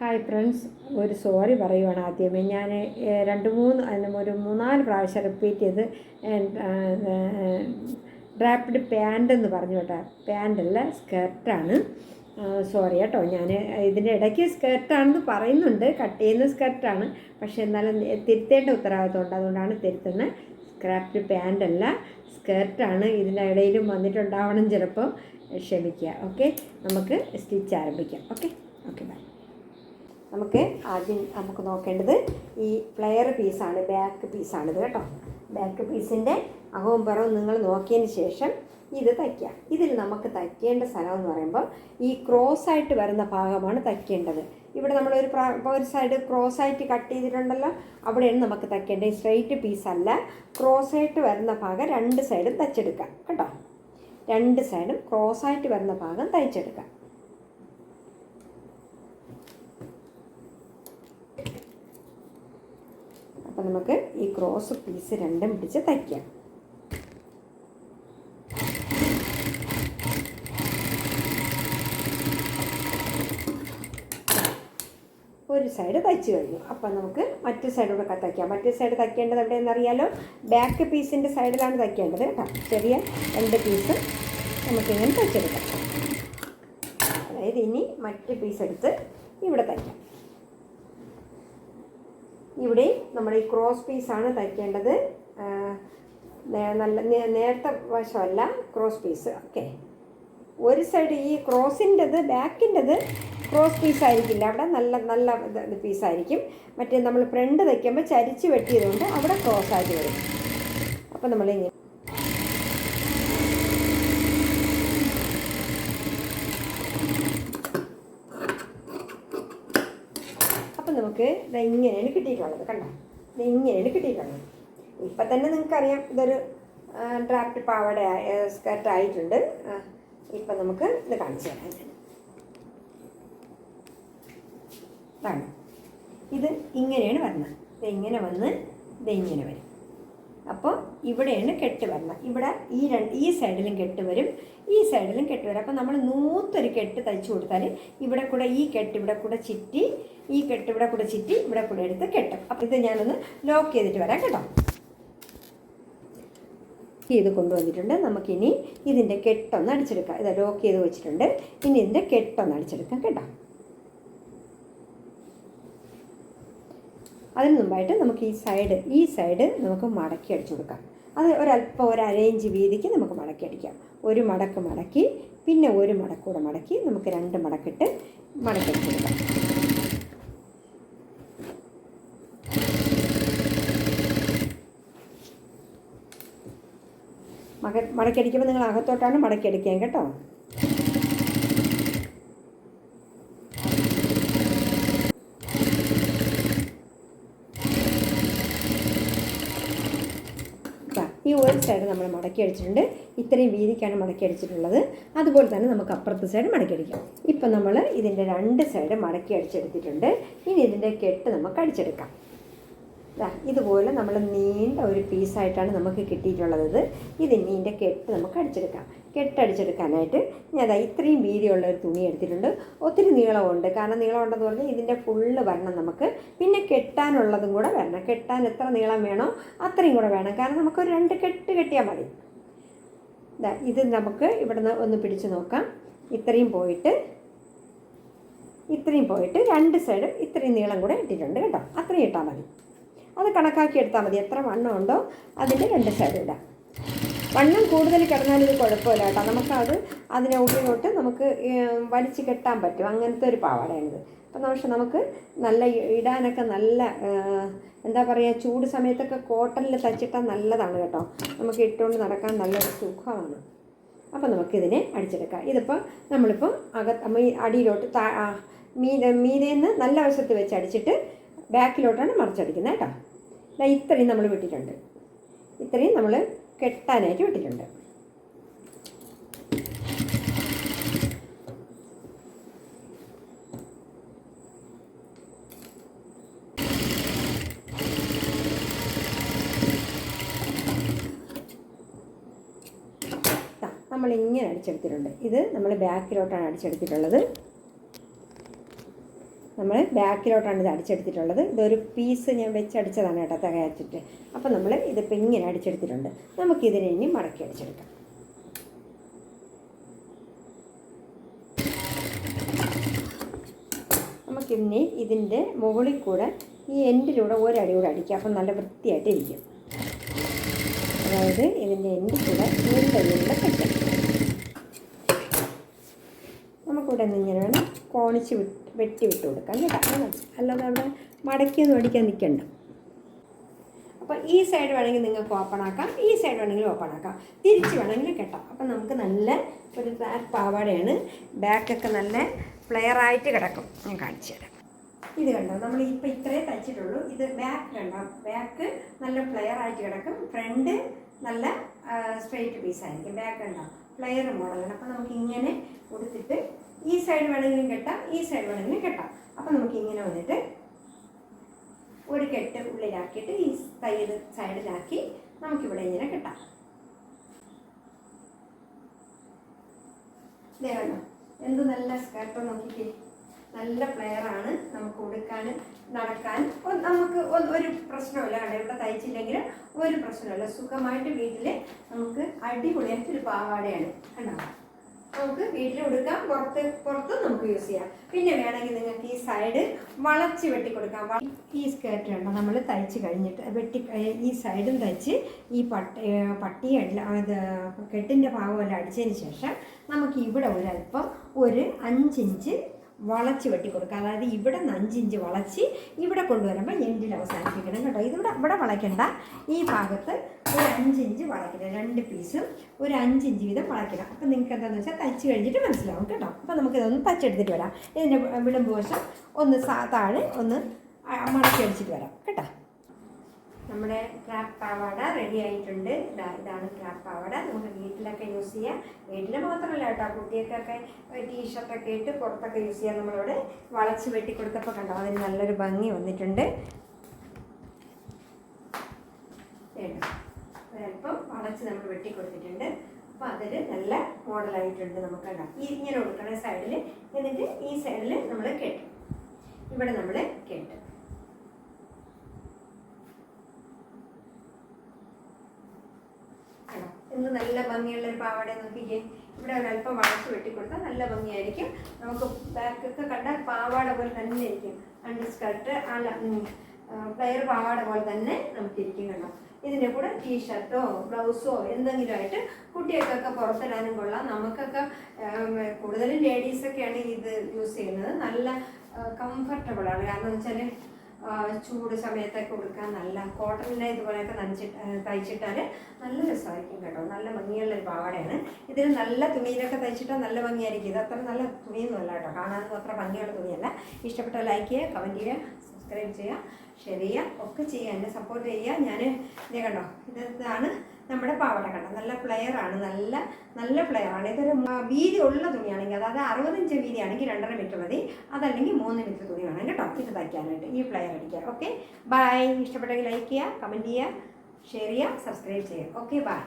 Hi friends ഒരു sorry പറയുവാണ് ആദ്യമേ. ഞാൻ രണ്ട് മൂന്ന് ഒരു മൂന്നാൽ പ്രാവശ്യം റിപ്പീറ്റ് ചെയ്ത് ഡ്രാപ്ഡ് പാന്റ് എന്ന് പറഞ്ഞു കേട്ടോ. പാന്റല്ല സ്കേർട്ടാണ് സോറി കേട്ടോ. ഞാൻ ഇതിന്റെ ഇടയ്ക്ക് സ്കേർട്ടാണെന്ന് പറയുന്നുണ്ട്. കട്ട് ചെയ്യുന്ന സ്കേർട്ടാണ് പക്ഷേ എന്നാലും തിരുത്തേണ്ട ഉത്തരവാദിത്തമുണ്ട്. അതുകൊണ്ടാണ് തിരുത്തുന്നത് സ്ക്രാപ്ഡ് പാന്റല്ല സ്കേർട്ടാണ് ഇതിന്റെ ഇടയിലും വന്നിട്ടുണ്ടാവണം ചിലപ്പോൾ ക്ഷമിക്കുക ഓക്കെ നമുക്ക് സ്റ്റിച്ച് ആരംഭിക്കാം ഓക്കെ ഓക്കെ ബൈ നമുക്ക് ആദ്യം നമുക്ക് നോക്കേണ്ടത് ഈ ഫ്ലെയർ പീസാണ് ബാക്ക് പീസാണിത് കേട്ടോ. ബാക്ക് പീസിന്റെ അകവും പുറവും നിങ്ങൾ നോക്കിയതിന് ശേഷം ഇത് തയ്ക്കുക. ഇതിൽ നമുക്ക് തയ്ക്കേണ്ട സ്ഥലം എന്ന് പറയുമ്പോൾ ഈ ക്രോസ് ആയിട്ട് വരുന്ന ഭാഗമാണ് തയ്ക്കേണ്ടത്. ഇവിടെ നമ്മളൊരു ഒരു സൈഡ് ക്രോസ് ആയിട്ട് കട്ട് ചെയ്തിട്ടുണ്ടല്ലോ അവിടെയാണ് നമുക്ക് തയ്ക്കേണ്ടത്. സ്ട്രെയിറ്റ് അല്ല ക്രോസ് ആയിട്ട് വരുന്ന ഭാഗം രണ്ട് സൈഡും തയ്ച്ചെടുക്കാം കേട്ടോ. രണ്ട് സൈഡും ക്രോസ് ആയിട്ട് വരുന്ന ഭാഗം തയ്ച്ചെടുക്കാം അപ്പം നമുക്ക് ഈ ക്രോസ് പീസ് രണ്ടും പിടിച്ച് തയ്ക്കാം. ഒരു സൈഡ് തയ്ച്ച് കഴിഞ്ഞു. അപ്പം നമുക്ക് മറ്റു സൈഡ് കൂടെ തയ്ക്കാം. മറ്റു സൈഡ് തയ്ക്കേണ്ടത് എവിടെയെന്ന് അറിയാലോ? ബാക്ക് പീസിന്റെ സൈഡിലാണ് തയ്ക്കേണ്ടത് കേട്ടോ. ചെറിയ രണ്ട് പീസ് നമുക്കിങ്ങനെ തയ്ച്ചെടുക്കാം. അതായത് ഇനി മറ്റു പീസ് എടുത്ത് ഇവിടെ തയ്ക്കാം. ഇവിടെ നമ്മൾ ഈ ക്രോസ് പീസാണ് തയ്ക്കേണ്ടത്. നല്ല നേരത്തെ വശമല്ല ക്രോസ് പീസ് ഓക്കെ ഒരു സൈഡ് ഈ ക്രോസിന്റെത് ബാക്കിന്റെത് ക്രോസ് പീസ് ആയിരിക്കില്ല. അവിടെ നല്ല നല്ല ഇത് പീസായിരിക്കും മറ്റേ നമ്മൾ ഫ്രണ്ട് തയ്ക്കുമ്പോൾ ചരിച്ച് വെട്ടിയതുകൊണ്ട് അവിടെ ക്രോസ് ആയിട്ട് വരും. അപ്പോൾ നമ്മളിങ്ങനെ നമുക്ക് ഇത് ഇങ്ങനെയാണ് കിട്ടിയിട്ടുള്ളത് കണ്ടോ? ഇത് ഇങ്ങനെയാണ് കിട്ടിയിട്ടുള്ളത്. ഇപ്പം തന്നെ നിങ്ങൾക്കറിയാം ഇതൊരു ഡ്രാഫ്റ്റ് പാവട സ്കർട്ട് ആയിട്ടുണ്ട്. ഇപ്പം നമുക്ക് ഇത് കാണിച്ചു തരാം. ഇത് ഇങ്ങനെയാണ് വരുന്നത്. ഇതെങ്ങനെ വന്ന് ഇതെങ്ങനെ വരും. അപ്പോൾ ഇവിടെയാണ് കെട്ട് വരുന്നത് ഇവിടെ ഈ രണ്ട് ഈ സൈഡിലും കെട്ട് വരും. ഈ സൈഡിലും കെട്ട് വരും. അപ്പോൾ നമ്മൾ നൂത്തൊരു കെട്ട് തയ്ച്ചു കൊടുത്താൽ ഇവിടെ കൂടെ ഈ കെട്ട് ഇവിടെ കൂടെ ചിറ്റി ഈ കെട്ട് ഇവിടെ കൂടെ ചിറ്റി ഇവിടെ കൂടെ എടുത്ത് കെട്ടും. അപ്പോൾ ഇത് ഞാനൊന്ന് ലോക്ക് ചെയ്തിട്ട് വരാം കേട്ടോ. ചെയ്ത് കൊണ്ടുവന്നിട്ടുണ്ട്. നമുക്കിനി ഇതിന്റെ കെട്ടൊന്ന് അടിച്ചെടുക്കാം. ഇതാ ലോക്ക് ചെയ്ത് വെച്ചിട്ടുണ്ട്. ഇനി ഇതിന്റെ കെട്ടൊന്ന് അടിച്ചെടുക്കാം കേട്ടോ. അതിന് മുമ്പായിട്ട് നമുക്ക് ഈ സൈഡ് ഈ സൈഡ് നമുക്ക് മടക്കി അടിച്ചു കൊടുക്കാം. അത് ഒരല്പം ഒരു അരയിഞ്ച് വീതിക്ക് നമുക്ക് മടക്കി അടിക്കാം. ഒരു മടക്ക് മടക്കി പിന്നെ ഒരു മടക്കൂടെ മടക്കി നമുക്ക് രണ്ട് മടക്കിട്ട് മടക്കി അടിച്ചു കൊടുക്കാം. മടക്കി അടിക്കുമ്പോൾ നിങ്ങൾ അകത്തോട്ടാണ് മടക്കി അടിക്കാൻ കേട്ടോ. ഈ ഒരു സൈഡ് നമ്മൾ മടക്കി അടിച്ചിട്ടുണ്ട്. ഇത്രയും വീതിക്കാണ് മടക്കി അടിച്ചിട്ടുള്ളത്. അതുപോലെ തന്നെ നമുക്ക് അപ്പുറത്തെ സൈഡ് മടക്കി അടിക്കാം. ഇപ്പം നമ്മൾ ഇതിന്റെ രണ്ട് സൈഡ് മടക്കി അടിച്ചെടുത്തിട്ടുണ്ട്. ഇനി ഇതിന്റെ കെട്ട് നമുക്ക് അടിച്ചെടുക്കാം. ഇതുപോലെ നമ്മൾ നീണ്ട ഒരു പീസായിട്ടാണ് നമുക്ക് കിട്ടിയിട്ടുള്ളത്. ഇത് നീണ്ട കെട്ട് നമുക്ക് അടിച്ചെടുക്കാം. കെട്ടടിച്ചെടുക്കാനായിട്ട് ഞാൻ അതാ ഇത്രയും വീതിയുള്ള ഒരു തുണി എടുത്തിട്ടുണ്ട്. ഒത്തിരി നീളമുണ്ട് കാരണം നീളമുണ്ടെന്ന് പറഞ്ഞാൽ ഇതിന്റെ ഫുള്ള് വരണം നമുക്ക്. പിന്നെ കെട്ടാനുള്ളതും കൂടെ വരണം. കെട്ടാൻ എത്ര നീളം വേണോ അത്രയും കൂടെ വേണം. കാരണം നമുക്കൊരു രണ്ട് കെട്ട് കെട്ടിയാൽ മതി. ഇത് നമുക്ക് ഇവിടുന്ന് ഒന്ന് പിടിച്ച് നോക്കാം. ഇത്രയും പോയിട്ട് ഇത്രയും പോയിട്ട് രണ്ട് സൈഡും ഇത്രയും നീളം കൂടെ ഇട്ടിട്ടുണ്ട് കേട്ടോ. അത്രയും ഇട്ടാൽ മതി. അത് കണക്കാക്കി എടുത്താൽ മതി. എത്ര വണ്ണം ഉണ്ടോ അതിന്റെ രണ്ട് സൈഡ് ഇടാം. വണ്ണം കൂടുതൽ കിടന്നാലൊരു ഇത് കുഴപ്പമില്ല കേട്ടോ. നമുക്കത് അതിനെ ഉള്ളിലോട്ട് നമുക്ക് വലിച്ച് കെട്ടാൻ പറ്റും. അങ്ങനത്തെ ഒരു പാവാടയാണിത്. അപ്പം പക്ഷെ നമുക്ക് നല്ല ഇടാനൊക്കെ നല്ല എന്താ പറയുക ചൂട് സമയത്തൊക്കെ കോട്ടണിൽ തച്ചിട്ടാൽ നല്ലതാണ് കേട്ടോ. നമുക്ക് ഇട്ടുകൊണ്ട് നടക്കാൻ നല്ലൊരു സുഖമാണ്. അപ്പോൾ നമുക്കിതിനെ അടിച്ചെടുക്കാം. ഇതിപ്പോൾ നമ്മളിപ്പം അകത്ത് അടിയിലോട്ട് താ മീത മീതെ മീതേന്ന് നല്ല വശത്ത് വെച്ച് അടിച്ചിട്ട് ബാക്കിലോട്ടാണ് മറിച്ചടിക്കുന്നത് കേട്ടോ. ഇത്രയും നമ്മൾ വിട്ടിട്ടുണ്ട്. ഇത്രയും നമ്മൾ കെട്ടാനായിട്ട് വിട്ടിട്ടുണ്ട് ഇങ്ങനെ അടിച്ചെടുത്തിട്ടുണ്ട്. ഇത് നമ്മൾ ബാക്കിലോട്ടാണ് അടിച്ചെടുത്തിട്ടുള്ളത്. നമ്മൾ ബാക്കിലോട്ടാണ് ഇത് അടിച്ചെടുത്തിട്ടുള്ളത്. ഇതൊരു പീസ് ഞാൻ വെച്ചടിച്ചതാണ് കേട്ടോ തകയച്ചിട്ട് അപ്പോൾ നമ്മൾ ഇതിപ്പോൾ ഇങ്ങനെ അടിച്ചെടുത്തിട്ടുണ്ട്. നമുക്കിതിനെ ഇനി മടക്കി അടിച്ചെടുക്കാം. നമുക്കിനി ഇതിന്റെ മുകളിൽ കൂടെ ഈ എൻഡിലൂടെ ഒരടി കൂടെ അടിക്കുക അപ്പം നല്ല വൃത്തിയായിട്ടിരിക്കും. അതായത് ഇതിന്റെ എൻഡിൽ കൂടെ തയ്യലിന്റെ നമുക്കിവിടെ ഇങ്ങനെ വേണം കോണിച്ച് വിട്ട് വെട്ടി കൊടുക്കാം കേട്ടോ. അല്ലാതെ അവിടെ മടക്കിയൊന്നും അടിക്കാൻ നിൽക്കണ്ട. അപ്പോൾ ഈ സൈഡ് വേണമെങ്കിൽ നിങ്ങൾക്ക് ഓപ്പൺ ആക്കാം. ഈ സൈഡ് വേണമെങ്കിൽ ഓപ്പൺ ആക്കാം. തിരിച്ച് വേണമെങ്കിൽ കെട്ടാം. അപ്പം നമുക്ക് നല്ല ഒരു ബാക്ക് പാവാടയാണ്. ബാക്കൊക്കെ നല്ല ഫ്ലെയറായിട്ട് കിടക്കും. ഞാൻ കാണിച്ചു തരാം. ഇത് കണ്ടോ? നമ്മൾ ഇപ്പം ഇത്രേ തയ്ച്ചിട്ടുള്ളൂ. ഇത് ബാക്ക് കണ്ടോ? ബാക്ക് നല്ല ഫ്ലെയറായിട്ട് കിടക്കും. ഫ്രണ്ട് നല്ല സ്ട്രെയിറ്റ് പീസായിരിക്കും ബാക്ക് കണ്ടോ? ഫ്ലെയർ മോഡലാണ് അപ്പോൾ നമുക്ക് ഇങ്ങനെ കൊടുത്തിട്ട് ഈ സൈഡ് വേണമെങ്കിലും കെട്ടാം ഈ സൈഡ് വേണമെങ്കിലും കെട്ടാം. അപ്പം നമുക്ക് ഇങ്ങനെ വന്നിട്ട് ഒരു കെട്ട് ഉള്ളിലാക്കിയിട്ട് ഈ തയ്യൽ സൈഡിലാക്കി നമുക്കിവിടെ ഇങ്ങനെ കെട്ടാം. ദേ എന്ത് നല്ല സ്കർട്ട് നോക്കിക്കേ. നല്ല പ്ലെയർ ആണ് നമുക്ക് ഉടുക്കാൻ നടക്കാൻ. നമുക്ക് ഒരു പ്രശ്നമില്ല. കടയുടെ തയ്ച്ചില്ലെങ്കിൽ ഒരു പ്രശ്നമില്ല. സുഖമായിട്ട് വീട്ടിൽ നമുക്ക് അടിപൊളിയായിട്ടൊരു പാവാടയാണ്. കണ്ടോ? നമുക്ക് വീട്ടിൽ കൊടുക്കാം. പുറത്ത് പുറത്ത് നമുക്ക് യൂസ് ചെയ്യാം. പിന്നെ വേണമെങ്കിൽ നിങ്ങൾക്ക് ഈ സൈഡ് വളച്ച് വെട്ടി കൊടുക്കാം ഈ സ്കേർട്ട് വേണ്ട നമ്മൾ തയ്ച്ച് കഴിഞ്ഞിട്ട് വെട്ടി ഈ സൈഡും തയ്ച്ച് ഈ പട്ടി പട്ടി അത് കെട്ടിന്റെ ഭാഗമെല്ലാം അടിച്ചതിന് ശേഷം നമുക്ക് ഇവിടെ ഒരല്പം ഒരു അഞ്ചിഞ്ച് വളച്ച് വെട്ടി കൊടുക്കുക അതായത് ഇവിടെ നിന്ന് അഞ്ചിഞ്ച് വളച്ച് ഇവിടെ കൊണ്ടുവരുമ്പോൾ എൻഡിൽ അവസാനിപ്പിക്കണം കേട്ടോ. ഇതിവിടെ ഇവിടെ വളയ്ക്കണ്ട. ഈ ഭാഗത്ത് ഒരു അഞ്ചിഞ്ച് വളയ്ക്കണം രണ്ട് പീസും ഒരു അഞ്ചിഞ്ച് വീതം വളയ്ക്കണം അപ്പം നിങ്ങൾക്ക് എന്താണെന്ന് വെച്ചാൽ തയ്ച്ച് കഴിഞ്ഞിട്ട് മനസ്സിലാവും കേട്ടോ. അപ്പോൾ നമുക്കിതൊന്ന് തച്ചെടുത്തിട്ട് വരാം. ഇതിന്റെ വിളമ്പ് വശം ഒന്ന് താഴെ ഒന്ന് മടക്കി അടിച്ചിട്ട് വരാം കേട്ടോ. നമ്മുടെ ക്രാപ്പ് പാവാട റെഡി ആയിട്ടുണ്ട്. ഇതാ ഇതാണ് ക്രാപ്പ് പാവാട. നമുക്ക് വീട്ടിലൊക്കെ യൂസ് ചെയ്യാം. വീട്ടിൽ മാത്രമല്ല കേട്ടോ കുട്ടികൾക്കൊക്കെ ടീഷർട്ടൊക്കെ ഇട്ട് പുറത്തൊക്കെ യൂസ് ചെയ്യാം. നമ്മളിവിടെ വളച്ച് വെട്ടി കൊടുത്തപ്പോൾ കണ്ടോ അതിന് നല്ലൊരു ഭംഗി വന്നിട്ടുണ്ട് വേണ്ട ഒരല്പം വളച്ച് നമ്മൾ വെട്ടി കൊടുത്തിട്ടുണ്ട് അപ്പോൾ അതിൽ നല്ല മോഡലായിട്ടുണ്ട് നമുക്ക് കണ്ടാം. ഈ ഇങ്ങനെ കൊടുക്കണ സൈഡിൽ എന്നിട്ട് ഈ സൈഡിൽ നമ്മൾ കെട്ടും. ഇവിടെ നമ്മൾ കെട്ടും. ഇന്ന് നല്ല ഭംഗിയുള്ള ഒരു പാവാട നോക്കിക്കേ. ഇവിടെ ഒരല്പം വളച്ച് വെട്ടിക്കൊടുത്താൽ നല്ല ഭംഗിയായിരിക്കും. നമുക്ക് ബാക്കൊക്കെ കണ്ടാൽ പാവാട പോലെ തന്നെ ഇരിക്കും. അണ്ട് സ്കർട്ട് അല്ല പ്ലെയർ പാവാട പോലെ തന്നെ നമുക്കിരിക്കും കേട്ടോ ഇതിന്റെ കൂടെ ടീഷർട്ടോ ബ്ലൗസോ എന്തെങ്കിലും ആയിട്ട് കുട്ടികൾക്കൊക്കെ പുറത്തിടാനും കൊള്ളാം. നമുക്കൊക്കെ കൂടുതലും ലേഡീസൊക്കെയാണ് ഇത് യൂസ് ചെയ്യുന്നത്. നല്ല കംഫർട്ടബിൾ ആണ്. കാരണം എന്ന് വെച്ചാൽ ചൂട് സമയത്തൊക്കെ കൊടുക്കാൻ നല്ല കോട്ടണിന്റെ ഇതുപോലെയൊക്കെ നനച്ചിട്ട് തയ്ച്ചിട്ടാൽ നല്ല രസമായിരിക്കും കേട്ടോ. നല്ല ഭംഗിയുള്ള ഒരു പാവാടയാണ്. ഇതിൽ നല്ല തുണിയിലൊക്കെ തയ്ച്ചിട്ടാൽ നല്ല ഭംഗിയായിരിക്കും. ഇത് അത്ര നല്ല തുണിയൊന്നുമല്ല കേട്ടോ. കാണാനൊന്നും അത്ര ഭംഗിയുള്ള തുണിയല്ല. ഇഷ്ടപ്പെട്ട ലൈക്ക് ചെയ്യുക കമന്റ് ചെയ്യുക സബ്സ്ക്രൈബ് ചെയ്യുക ഷെയർ ചെയ്യുക ഒക്കെ ചെയ്യുക എന്നെ സപ്പോർട്ട് ചെയ്യുക. ഞാൻ ഇത് കണ്ടോ? ഇത് ഇതാണ് നമ്മുടെ പാവാട കണ്ട. നല്ല പ്ലെയർ ആണ്. നല്ല നല്ല പ്ലെയർ ആണ്. ഇതൊരു വീതി ഉള്ള തുണിയാണെങ്കിൽ അതായത് അറുപത്തഞ്ച് വീതി ആണെങ്കിൽ രണ്ടര മീറ്റർ മതി. അതല്ലെങ്കിൽ മൂന്ന് മീറ്റർ തുണി വേണം കേട്ടോ. ഇത് തയ്ക്കാനായിട്ട് ഈ പ്ലെയർ അടിക്കുക. ഓക്കെ ബൈ ഇഷ്ടപ്പെട്ടെങ്കിൽ ലൈക്ക് ചെയ്യുക കമന്റ് ചെയ്യുക ഷെയർ ചെയ്യുക സബ്സ്ക്രൈബ് ചെയ്യുക. Okay bye